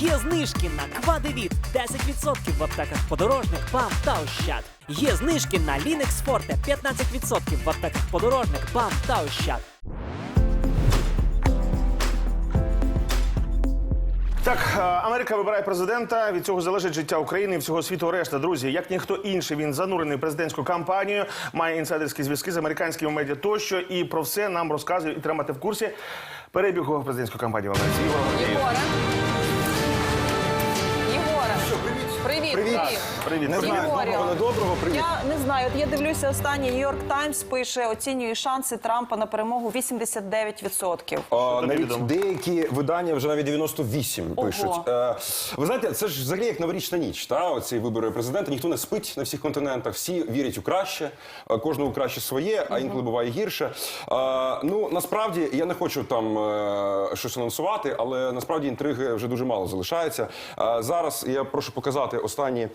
Є знижки на Квадевіт 10% в аптеках подорожник, ПАМ та Ощад. Є знижки на Лінекс Форте 15% в аптеках подорожник, ПАМ та Ощад. Так, е, Америка вибирає президента. Від цього залежить життя України і всього світу. Решта друзі, як ніхто інший, він занурений в президентську кампанію, має інсайдерські зв'язки з американськими медіа тощо. І про все нам розказує і тримати в курсі перебігу президентської кампанії в Америці. Ігор Привіт. Привіт. Привіт. Не знаю, Ігорю. доброго, не доброго, привіт. Я не знаю. От я дивлюся останній Нью-Йорк Таймс пише, оцінює шанси Трампа на перемогу 89%. А, навіть відомо? деякі видання вже навіть 98 Ого. пишуть. Е, ви знаєте, це ж взагалі як новорічна ніч. Та оці вибори президента. Ніхто не спить на всіх континентах. Всі вірять у краще, е, кожному краще своє, а інколи буває гірше. Е, ну насправді я не хочу там е, щось анонсувати, але насправді інтриги вже дуже мало залишається. Е, зараз я прошу показати останні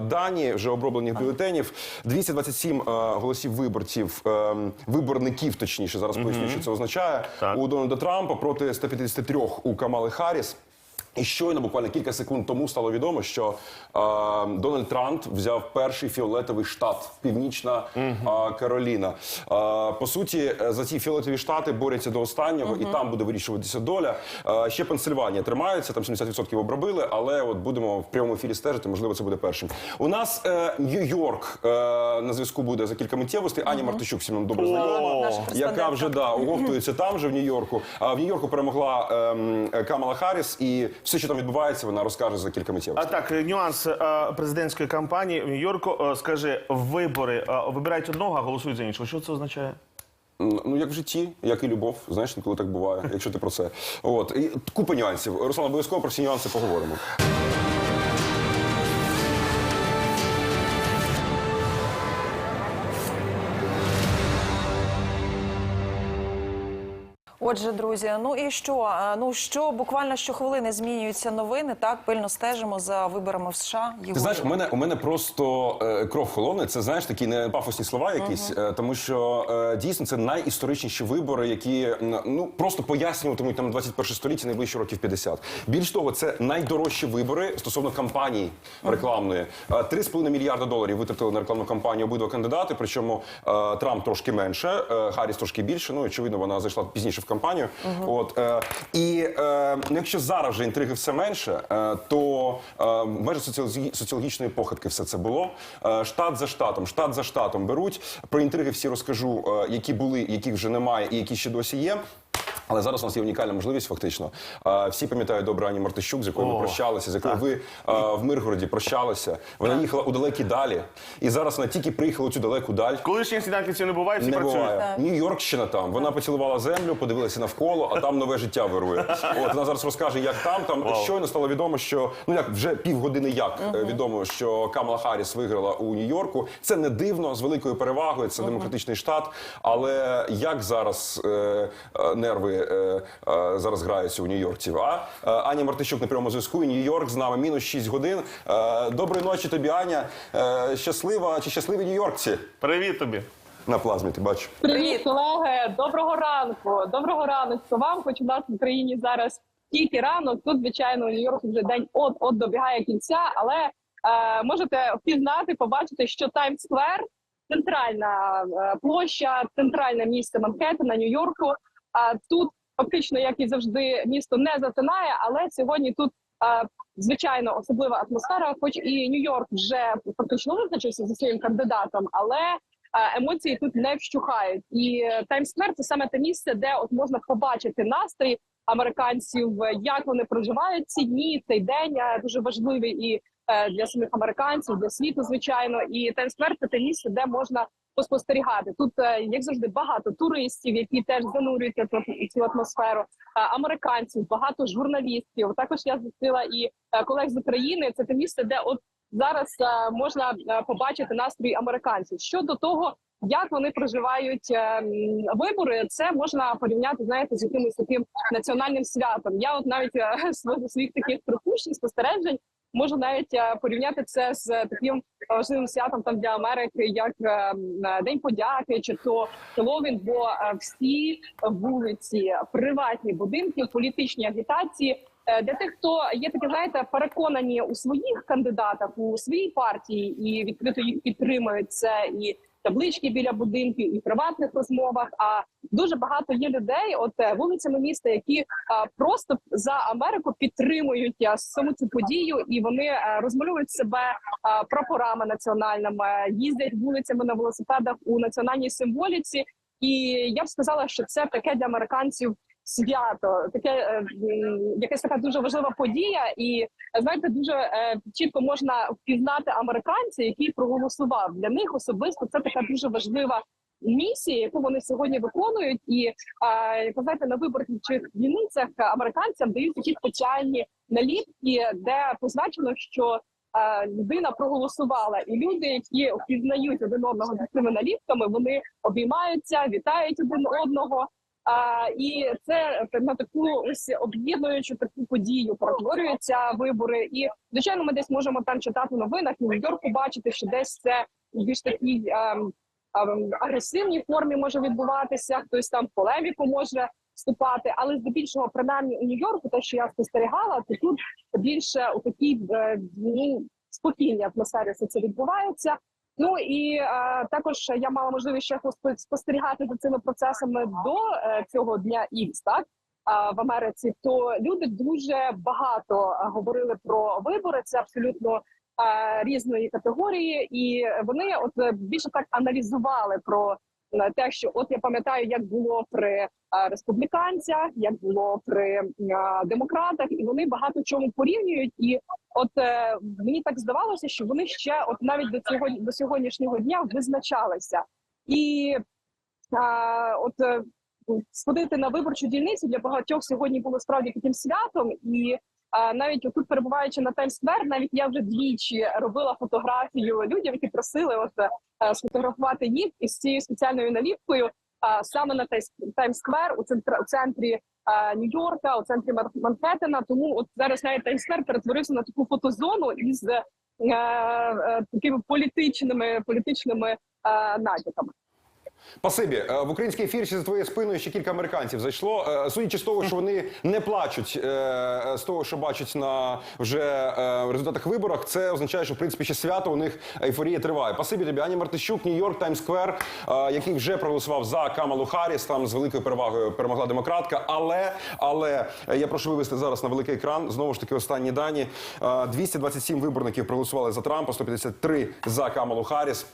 дані вже оброблених бюлетенів. 227 е, голосів виборців, е, виборників, точніше, зараз поясню, що це означає Так. у Дональда Трампа проти 153 у Камали Харріс. І щойно, буквально кілька секунд тому, стало відомо, що е, Дональд Трамп взяв перший фіолетовий штат Північна е, Кароліна. Е, по суті, е, за ці фіолетові штати борються до останнього, і там буде вирішуватися доля. Е, ще Пенсильванія тримається, там 70% обробили, але от будемо в прямому ефірі стежити. Можливо, це буде першим. У нас е, Нью-Йорк е, на зв'язку буде за кілька миттєвостей. Аня Мартищук всім нам добре знайома, яка вже да оговтується там же в Нью-Йорку. А в Нью-Йорку перемогла ем, Камала Харріс, і все, що там відбувається, вона розкаже за кілька миттєвостей. А так, нюанс е, президентської кампанії в Нью-Йорку. Е, Скажи, вибори е, вибирають одного, а голосують за іншого. Що це означає? Ну, як в житті, як і любов, знаєш, коли так буває, якщо ти про це. От і купа нюансів. Руслан, обов'язково про всі нюанси поговоримо. Отже, друзі, ну і що? Ну що буквально щохвилини змінюються новини. Так пильно стежимо за виборами в США. Ти знаєш, у мене у мене просто е, кров холодне. Це знаєш такі не пафосні слова, якісь, е, тому що е, дійсно це найісторичніші вибори, які ну просто пояснюватимуть там 21 століття найближчі років 50. Більш того, це найдорожчі вибори стосовно кампанії рекламної. Е, 3,5 мільярда доларів витратили на рекламну кампанію обидва кандидати. Причому е, Трамп трошки менше, е, Харріс трошки більше. Ну очевидно, вона зайшла пізніше в кампанію. От е, і е, ну, якщо зараз вже інтриги все менше, е, то е, межі соціологі- соціологічної похибки все це було. Е, штат за штатом, штат за штатом беруть. Про інтриги всі розкажу, е, які були, яких вже немає, і які ще досі є. Але зараз у нас є унікальна можливість, фактично. Всі пам'ятають добре Ані Мартищук, з якою ми О, прощалися, з якою ви в Миргороді прощалися. Вона їхала у далекі далі, і зараз вона тільки приїхала у цю далеку даль. Колишніх сніданківців не буває, всі Не працюють. буває. Нью-Йоркщина там. Вона поцілувала землю, подивилася навколо, а там нове життя вирує. От вона зараз розкаже, як там. Там щойно стало відомо, що ну як вже півгодини як е, відомо, що Камала Харріс виграла у Нью-Йорку. Це не дивно з великою перевагою. Це демократичний штат. Але як зараз е, е, нерви е, е, зараз граються у нью-йоркців? А Е, Аня Мартищук на прямому зв'язку. і Нью-Йорк з нами мінус 6 годин. Е, Доброї ночі тобі, Аня. Е, Щаслива чи щасливі нью-йоркці? Привіт тобі. На плазмі, ти бачиш. Привіт, колеги! Доброго ранку! Доброго ранку вам, хоч у нас в Україні зараз тільки ранок. Тут, звичайно, у Нью-Йорку вже день от от добігає кінця, але е, можете впізнати, побачити, що Таймс-сквер центральна е, площа, центральне місце Манхеттена, Нью-Йорку. А тут фактично, як і завжди, місто не затинає, але сьогодні тут. Звичайно, особлива атмосфера, хоч і Нью-Йорк вже фактично визначився зі своїм кандидатом, але емоції тут не вщухають. І Таймс-сквер – це саме те місце, де от можна побачити настрій американців, як вони проживають ці дні, цей день дуже важливий і е, для самих американців, для світу, звичайно. І Таймс-сквер – це те місце, де можна поспостерігати. Тут, е, як завжди, багато туристів, які теж занурюються в цю атмосферу. е, Американців, багато журналістів. Також я зустріла і е, колег з України. Це те місце, де от зараз можна побачити настрій американців щодо того, як вони проживають е, вибори. Це можна порівняти, знаєте, з якимось таким національним святом. Я от навіть е, своїх таких припущень спостережень можу навіть е, порівняти це з таким важливим святом там для Америки, як е, е, День подяки чи то Хеллоуін, бо е, всі вулиці, приватні будинки, політичні агітації Е, Для тих, хто є такі, знаєте, переконані у своїх кандидатах, у своїй партії і відкрито їх підтримують це і таблички біля будинків, і приватних розмовах. А дуже багато є людей, от е, вулицями міста, які а, просто за Америку підтримують а, саму цю подію, і вони е, розмальовують себе прапорами національними, їздять вулицями на велосипедах у національній символіці. І я б сказала, що це таке для американців свято, таке е, якась така дуже важлива подія, і знаєте, дуже е, чітко можна впізнати американця, який проголосував для них особисто. Це така дуже важлива місія, яку вони сьогодні виконують. І ви знаєте, на виборчих дільницях американцям дають такі спеціальні наліпки, де позначено, що е, людина проголосувала, і люди, які впізнають один одного за цими наліпками, вони обіймаються, вітають один одного. А, і це на таку ось об'єднуючу таку подію перетворюються вибори. І звичайно, ми десь можемо там читати новинах і Нью-Йорку бачити, що десь це більш такій ем, ем, агресивній формі може відбуватися. Хтось там в полеміку може вступати, але здебільшого, принаймні у Нью-Йорку, те, що я спостерігала, то тут більше у такій е, ну, спокійній атмосфері все це відбувається. Ну і а, також я мала можливість ще спостерігати за цими процесами до е, цього дня Ікс, так а, в Америці. То люди дуже багато е, говорили про вибори. Це абсолютно е, різної категорії, і вони от е, більше так аналізували про те, що от я пам'ятаю, як було при е, республіканцях, як було при е, демократах, і вони багато чому порівнюють. І от е, мені так здавалося, що вони ще от навіть до цього до сьогоднішнього дня визначалися. І а, от е, сходити на виборчу дільницю для багатьох сьогодні було справді таким святом. І навіть тут перебуваючи на Таймс-сквер, навіть я вже двічі робила фотографію людям, які просили от е, сфотографувати їх із цією спеціальною наліпкою. Саме на Таймс-сквер у центр у центрі Нью-Йорка, у центрі Манхеттена. Тому от зараз навіть Таймс-сквер перетворився на таку фотозону із е, е, такими політичними політичними натяками. Спасибі. Е, В український ефір за твоєю спиною ще кілька американців зайшло. Е, Судячи з того, що вони не плачуть е, з того, що бачать на вже результатах виборах, це означає, що в принципі ще свято у них ейфорія триває. Спасибі тобі, Ані Мартищук, Нью-Йорк, Таймс-сквер, е, який вже проголосував за Камалу Харріс, там з великою перевагою перемогла демократка. Але але я прошу вивести зараз на великий екран. Знову ж таки, останні дані. Е, 227 виборників проголосували за Трампа, 153 за Камалу Харріс.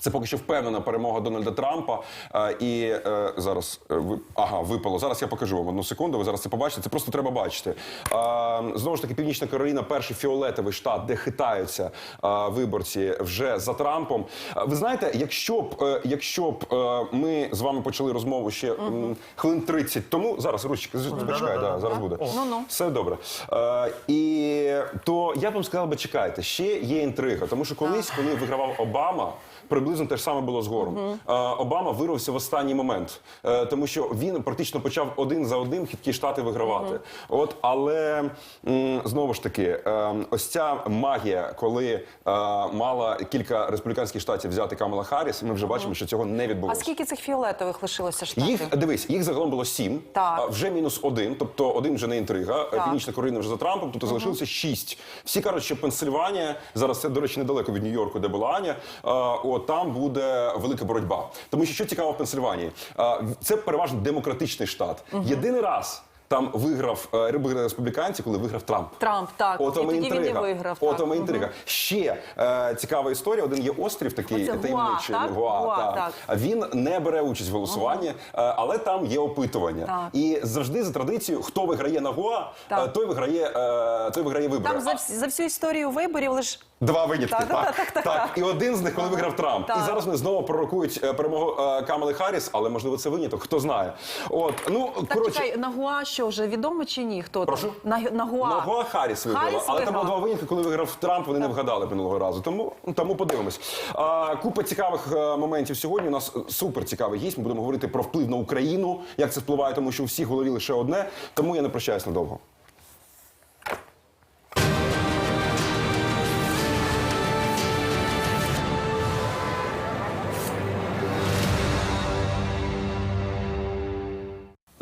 Це поки що впевнена перемога Дональда Трампа. Е, і е, зараз е, ви ага, випало. Зараз я покажу вам одну секунду. Ви зараз це побачите. Це просто треба бачити. Е, знову ж таки, Північна Кароліна, перший фіолетовий штат, де хитаються е, виборці вже за Трампом. Е, ви знаєте, якщо б е, якщо б е, ми з вами почали розмову ще м, хвилин 30 тому, зараз ручки, почекай, да, зараз буде. Ну-ну. Все добре. Е, і то я б вам сказав би, чекайте, ще є інтрига, тому що колись, коли вигравав Обама. Приблизно те ж саме було з гором. Е, Обама вирвався в останній момент, е, тому що він практично почав один за одним хиткі штати вигравати. От, але м, знову ж таки, е, ось ця магія, коли мала кілька республіканських штатів взяти Камала Харріс, ми вже бачимо, що цього не А скільки цих фіолетових лишилося штатів? Їх дивись, їх загалом було сім, Так. а вже мінус один, тобто один вже не інтрига. Північна Кароліна вже за Трампом, тобто залишилося шість. Всі кажуть, що Пенсильванія зараз це, до речі, недалеко від Нью-Йорку, де була Аня. а, От там буде велика боротьба. Тому що що цікаво в Пенсильванії, це переважно демократичний штат. Єдиний раз. Там виграв е, виграли республіканці, коли виграв Трамп. Трамп, так. От І вам тоді він і виграв, От так. вам інтрига. Ще е, цікава історія. Один є острів такий Оце Гуа, так? Гуа, Гуа, так. так. А Він не бере участь в голосуванні, е, але там є опитування. Так. І завжди за традицією, хто виграє на Гуа, Так. е, той виграє, е, той виграє вибори. Там за, за всю історію виборів лише Два винятки. Так, Так, так, так, так. І один з них, коли виграв Трамп. Так. І зараз вони знову пророкують е, перемогу е, Камали Харріс, але можливо це виняток, хто знає. От ну Так, коротше. чекай, на Гуа що вже відомо чи ні? Хто там? Прошу? На, на Гуа. На Гуа Харріс виграла, Харріс але там виграла? було два винятки, коли виграв Трамп, вони не вгадали минулого разу. Тому, тому подивимось. А, купа цікавих е, моментів сьогодні. У нас супер цікавий гість. Ми будемо говорити про вплив на Україну, як це впливає, тому що у всіх голові лише одне. Тому я не прощаюсь надовго.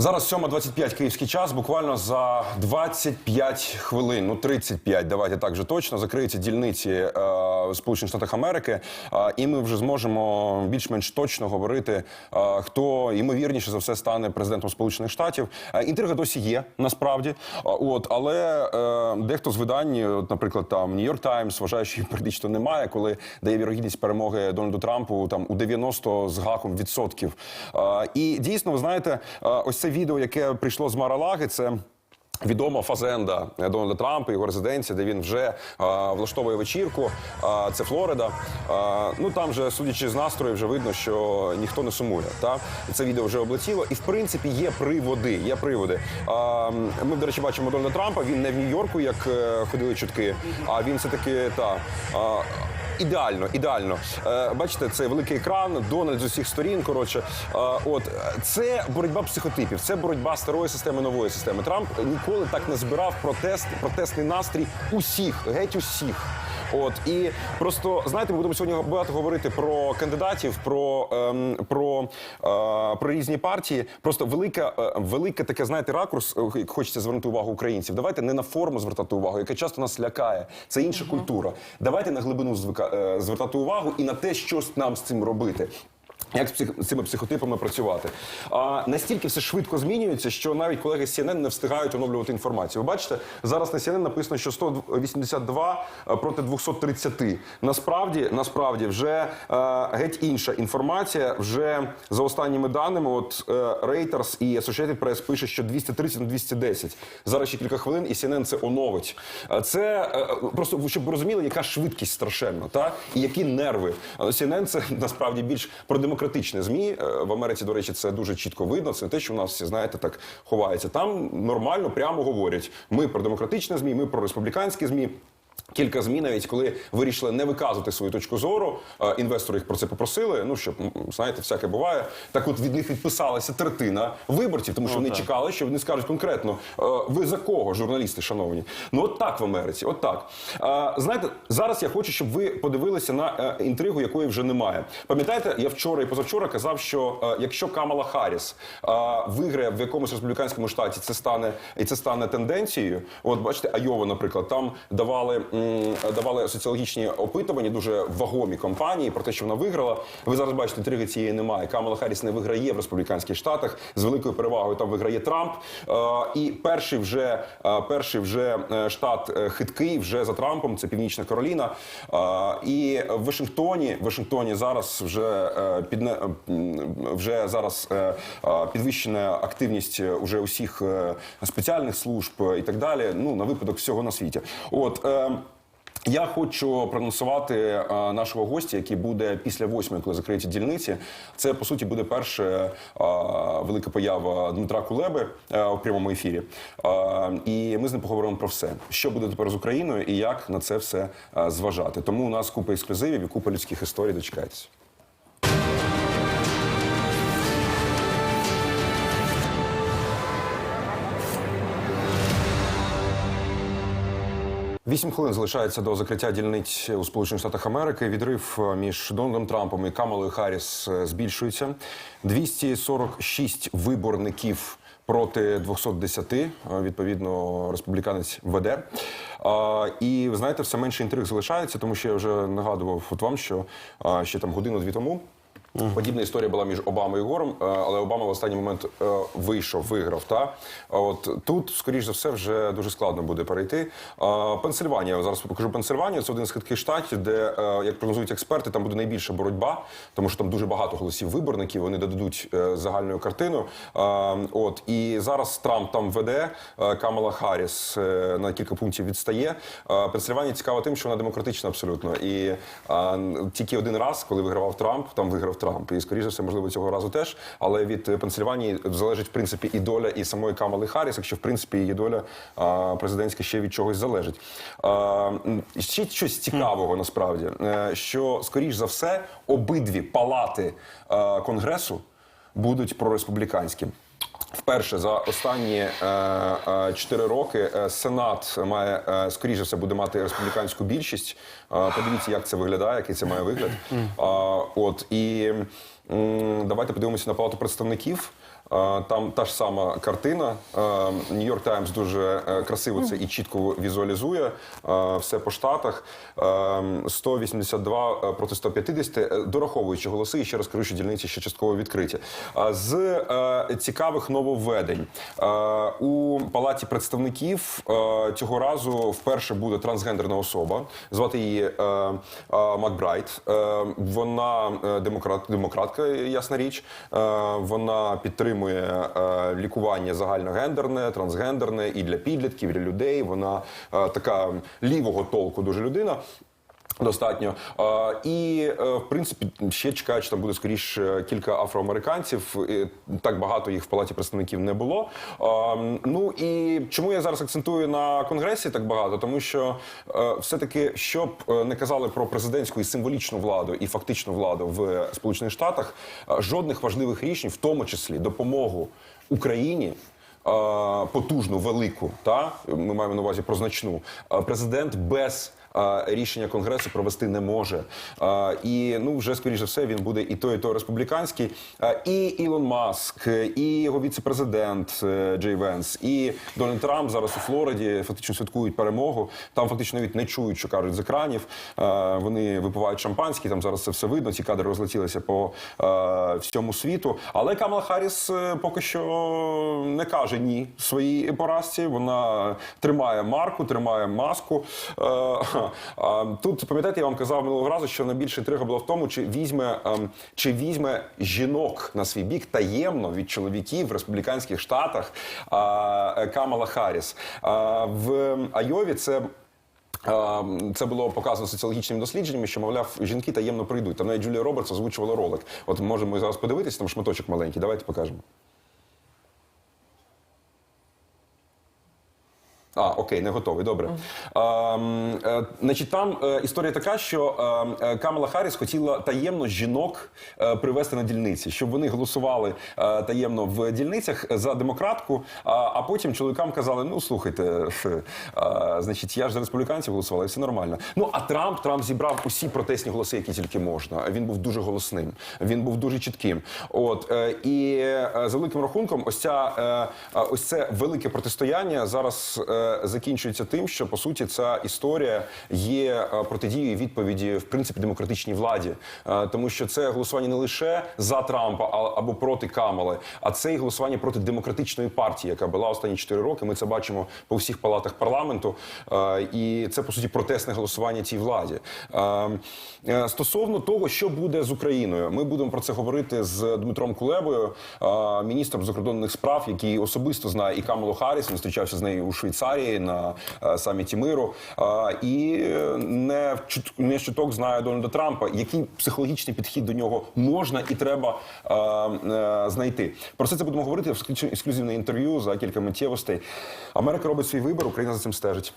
Зараз 7.25 київський час. Буквально за 25 хвилин, ну 35, давайте так вже точно, закриються дільниці е, Сполучених Штатах Америки, е, і ми вже зможемо більш-менш точно говорити, е, хто ймовірніше за все стане президентом Сполучених Штатів. Е, інтрига досі є насправді. Е, от, але е, дехто з видань, от, наприклад, там York Times, вважає, що практично немає, коли дає вірогідність перемоги Дональду Трампу там у 90 з гаком відсотків. Е, і дійсно, ви знаєте, е, ось це відео, яке прийшло з Маралаги, це. Відома фазенда Дональда Трампа, його резиденція, де він вже е, влаштовує вечірку. Е, це Флорида. Е, ну там же, судячи з настрою, вже видно, що ніхто не сумує. Та це відео вже облетіло. І в принципі є приводи. Є приводи. Е, ми, до речі, бачимо Дональда Трампа. Він не в Нью-Йорку, як ходили чутки, а він все таки та. е, Ідеально, ідеально. Е, бачите, це великий екран, Дональд з усіх сторін. Коротше, е, от це боротьба психотипів, це боротьба старої системи, нової системи. Трамп ніколи так не збирав протест, протестний настрій усіх, геть усіх. От і просто знаєте, ми будемо сьогодні багато говорити про кандидатів, про, ем, про, е, про різні партії. Просто велика, е, велика таке, знаєте, ракурс. е, як Хочеться звернути увагу українців. Давайте не на форму звертати увагу, яка часто нас лякає. Це інша культура. Давайте на глибину звика, е, звертати увагу і на те, що нам з цим робити. Як з, цими психотипами працювати? А настільки все швидко змінюється, що навіть колеги з CNN не встигають оновлювати інформацію. Ви бачите, зараз на CNN написано, що 182 проти 230. Насправді, насправді, вже е, геть інша інформація. Вже за останніми даними, от е, Reuters і Associated Press пише, що 230 на 210. Зараз ще кілька хвилин, і CNN це оновить. Е, Це е, просто щоб ви розуміли, яка швидкість страшенна, та і які нерви. Е, CNN це насправді більш про демократичне змі Е, в Америці. До речі, це дуже чітко видно. Це не те, що в нас всі знаєте, так ховається. Там нормально, прямо говорять: ми про демократичне змі, ми про республіканські змі. Кілька змін, навіть коли вирішили не виказувати свою точку зору, е, інвестори їх про це попросили. Ну щоб знаєте, всяке буває. Так, от від них відписалася третина виборців, тому що вони чекали, що вони скажуть конкретно: е, ви за кого, журналісти, шановні? Ну от так в Америці, от так. Е, Знаєте, зараз я хочу, щоб ви подивилися на інтригу, якої вже немає. Пам'ятаєте, я вчора і позавчора казав, що якщо Камала Харріс виграє в якомусь республіканському штаті, це стане і це стане тенденцією. От бачите, Айова, наприклад, там давали давали соціологічні опитування, дуже вагомі компанії про те, що вона виграла. Ви зараз бачите, інтриги цієї немає. Камала Харріс не виграє в республіканських штатах з великою перевагою. Там виграє Трамп. Е, і перший вже е, перший вже е, штат хиткий вже за Трампом. Це Північна Кароліна. І в Вашингтоні в Вашингтоні зараз вже підне вже зараз підвищена активність уже усіх спеціальних служб і так далі. Ну на випадок всього на світі. От. Я хочу проанонсувати е, нашого гостя, який буде після восьмої, коли закриті дільниці. Це по суті буде перша е, велика поява Дмитра Кулеби е, у прямому ефірі. І ми з ним поговоримо про все, що буде тепер з Україною і як на це все зважати. Тому у нас купа ексклюзивів і купа людських історій. Дочекайтесь. Вісім хвилин залишається до закриття дільниць у Сполучених Штатах Америки. Відрив е, між Дональдом Трампом і Камалою Харріс е, збільшується. 246 виборників проти 210, е, відповідно, республіканець веде. І ви знаєте, все менше інтриг залишається, тому що я вже нагадував от вам, що ще там годину-дві тому. Подібна історія була між Обамою і Гором, е, але Обама в останній момент е, вийшов, виграв. Та от тут, скоріш за все, вже дуже складно буде перейти. Пенсильванія зараз покажу Пенсильванію. Це один з хитких штатів, де, е, як прогнозують експерти, там буде найбільша боротьба, тому що там дуже багато голосів виборників. Вони додадуть е, загальну картину. От і зараз Трамп там веде е, Камала Харріс е, на кілька пунктів відстає. Е, Пенсильванія цікава тим, що вона демократична абсолютно. І тільки один раз, коли вигравав Трамп, там виграв Трамп. І скоріше все, можливо, цього разу теж. Але від е, Пенсильванії залежить в принципі і доля і самої Камали Харріс, якщо в принципі її доля президентська ще від чогось залежить. Ще щось цікавого насправді, е, що скоріш за все обидві палати е, конгресу будуть прореспубліканські. Вперше за останні е, е, чотири роки е, Сенат має скоріше все буде мати республіканську більшість. Подивіться, як це виглядає, який це має вигляд. От і давайте подивимося на палату представників. Е, Там та ж сама картина. Нью-Йорк Таймс дуже е, красиво це і чітко візуалізує. Е, Все по штатах. Е, 182 проти 150, е, дораховуючи голоси. І ще раз кажу, що дільниці ще частково відкриті. Е, З е, цікавих нововведень е, у палаті представників е, цього разу вперше буде трансгендерна особа. Звати її е, е, Макбрайт. Е, Вона е, демократ, демократка, ясна річ. Е, Вона підтримує е, лікування загальногендерне, трансгендерне і для підлітків, і для людей. Вона е, така лівого толку дуже людина. Достатньо і е, в принципі ще чекають, що там буде скоріш е, кілька афроамериканців. Так багато їх в палаті представників не було. Ну і чому я зараз акцентую на конгресі так багато? Тому що е, все-таки, щоб е, не казали про президентську і символічну владу і фактичну владу в Сполучених Штатах, жодних важливих рішень, в тому числі допомогу Україні. Потужну, велику, та ми маємо на увазі про значну президент без рішення конгресу провести не може. Е, І ну вже скоріше все він буде і той, і той республіканський. Е, І Ілон Маск, і його віце-президент е, Джей Венс, і Дональд Трамп зараз у Флориді фактично святкують перемогу. Там фактично навіть не чують, що кажуть з екранів. Е, Вони випивають шампанські. Там зараз це все видно. Ці кадри розлетілися по е, всьому світу. Але Камала Харріс е, поки що не каже ні своїй поразці. Вона тримає марку, тримає маску. Тут пам'ятаєте, я вам казав минулого разу, що найбільша інтрига була в тому, чи візьме ем, чи візьме жінок на свій бік таємно від чоловіків в республіканських штатах Камала Харріс. В Айові це. Це було показано соціологічними дослідженнями, що мовляв, жінки таємно прийдуть. Там навіть Джулія Робертс озвучувала ролик. От можемо зараз подивитися, там шматочок маленький. Давайте покажемо. А, окей, не готовий. Добре. Ем, е, значить, там е, історія така, що ем, е, Камала Харріс хотіла таємно жінок е, привести на дільниці, щоб вони голосували е, таємно в дільницях за демократку. А, а потім чоловікам казали: ну слухайте, ф, е, значить, я ж за республіканців голосувала, і все нормально. Ну а Трамп Трамп зібрав усі протестні голоси, які тільки можна. Він був дуже голосним, він був дуже чітким. От е, і е, за великим рахунком, ось ця е, е, ось це велике протистояння зараз е, закінчується тим, що по суті ця історія є е, протидією відповіді в принципі демократичній владі, Е, тому що це голосування не лише за Трампа або проти Камали, а це і голосування проти демократичної партії, яка була останні 4 роки. Ми це бачимо по всіх палатах парламенту, Е, і це по суті протестне голосування цій владі. Стосовно того, що буде з Україною, ми будемо про це говорити з Дмитром Кулебою, міністром закордонних справ, який особисто знає і Камалу Харріс, він зустрічався з нею у Швейцарії на е, саміті миру, е, і не не чуток знає Дональда Трампа, який психологічний підхід до нього можна і треба е, знайти. Про це це будемо говорити в ексклюзивне інтерв'ю за кілька миттєвостей. Америка робить свій вибір, Україна за цим стежить.